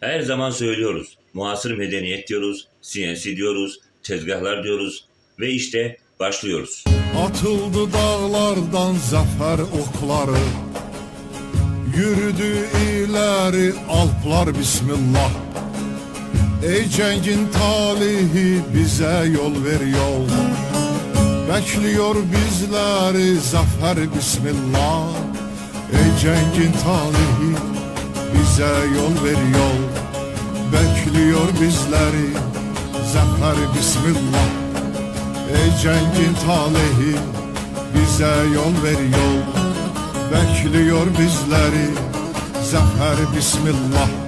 Her zaman söylüyoruz. Muasır medeniyet diyoruz, CNC diyoruz, tezgahlar diyoruz ve işte başlıyoruz. Atıldı dağlardan zafer okları Yürüdü ileri alplar bismillah Ey cengin talihi bize yol ver yol Bekliyor bizleri zafer bismillah Ey cengin talihi bize yol ver yol. Bekliyor bizleri. Zafer bismillah. Ey cengin talehi bize yol ver yol. Bekliyor bizleri. Zafer bismillah